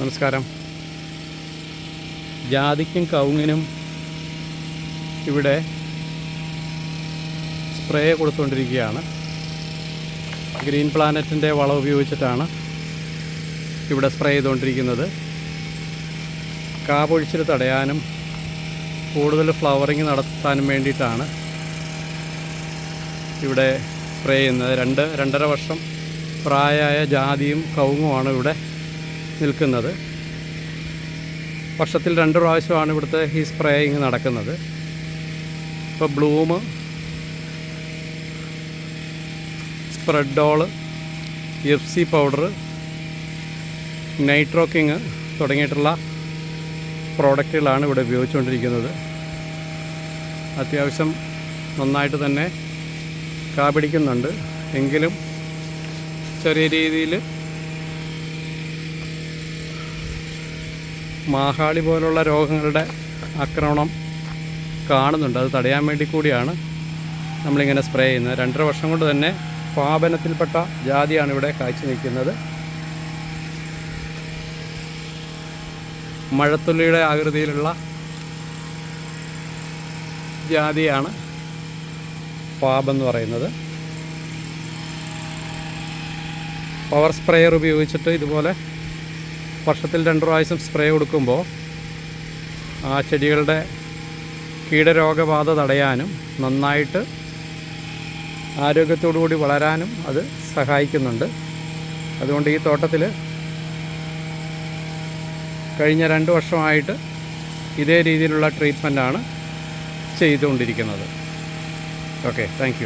നമസ്കാരം. ജാതിക്കും കവുങ്ങിനും ഇവിടെ spray കൊടുത്തുകൊണ്ടിരിക്കുകയാണ് green പ്ലാനറ്റിന്റെ വളം ഉപയോഗിച്ചിട്ടാണ് ഇവിടെ സ്പ്രേ ചെയ്തുകൊണ്ടിരിക്കുന്നത് കാപൊഴിച്ചിൽ തടയാനും കൂടുതൽ ഫ്ലവറിങ് നടത്താനും വേണ്ടിയിട്ടാണ് ഇവിടെ സ്പ്രേ ചെയ്യുന്നത്. രണ്ട് രണ്ടര വർഷം പ്രായമായ ജാതിയും കവുങ്ങുമാണ് ഇവിടെ നിൽക്കുന്നത്. വർഷത്തിൽ രണ്ട് പ്രാവശ്യമാണ് ഇവിടുത്തെ ഈ സ്പ്രേയിങ് നടക്കുന്നത്. ഇപ്പോൾ ബ്ലൂമ് സ്പ്രെഡോൾ എഫ് സി പൗഡർ നൈട്രോക്കിങ് തുടങ്ങിയിട്ടുള്ള പ്രോഡക്റ്റുകളാണ് ഇവിടെ ഉപയോഗിച്ചുകൊണ്ടിരിക്കുന്നത്. അത്യാവശ്യം നന്നായിട്ട് തന്നെ കാപിടിക്കുന്നുണ്ട് എങ്കിലും ചെറിയ രീതിയിൽ മാഹാളി പോലുള്ള രോഗങ്ങളുടെ ആക്രമണം കാണുന്നുണ്ട്. അത് തടയാൻ വേണ്ടി കൂടിയാണ് നമ്മളിങ്ങനെ സ്പ്രേ ചെയ്യുന്നത്. രണ്ടര വർഷം കൊണ്ട് തന്നെ പാപനത്തിൽപ്പെട്ട ജാതിയാണ് ഇവിടെ കാഴ്ച നിൽക്കുന്നത്. മഴത്തുള്ളിയുടെ ആകൃതിയിലുള്ള ജാതിയാണ് എന്ന് പറയുന്നത്. പവർ സ്പ്രേയർ ഉപയോഗിച്ചിട്ട് ഇതുപോലെ വർഷത്തിൽ രണ്ട് പ്രാവശ്യം സ്പ്രേ കൊടുക്കുമ്പോൾ ആ ചെടികളുടെ കീടരോഗബാധ തടയാനും നന്നായിട്ട് ആരോഗ്യത്തോടു കൂടി വളരാനും അത് സഹായിക്കുന്നുണ്ട്. അതുകൊണ്ട് ഈ തോട്ടത്തിൽ കഴിഞ്ഞ രണ്ട് വർഷമായിട്ട് ഇതേ രീതിയിലുള്ള ട്രീറ്റ്മെന്റാണ് ചെയ്തുകൊണ്ടിരിക്കുന്നത്. Okay thank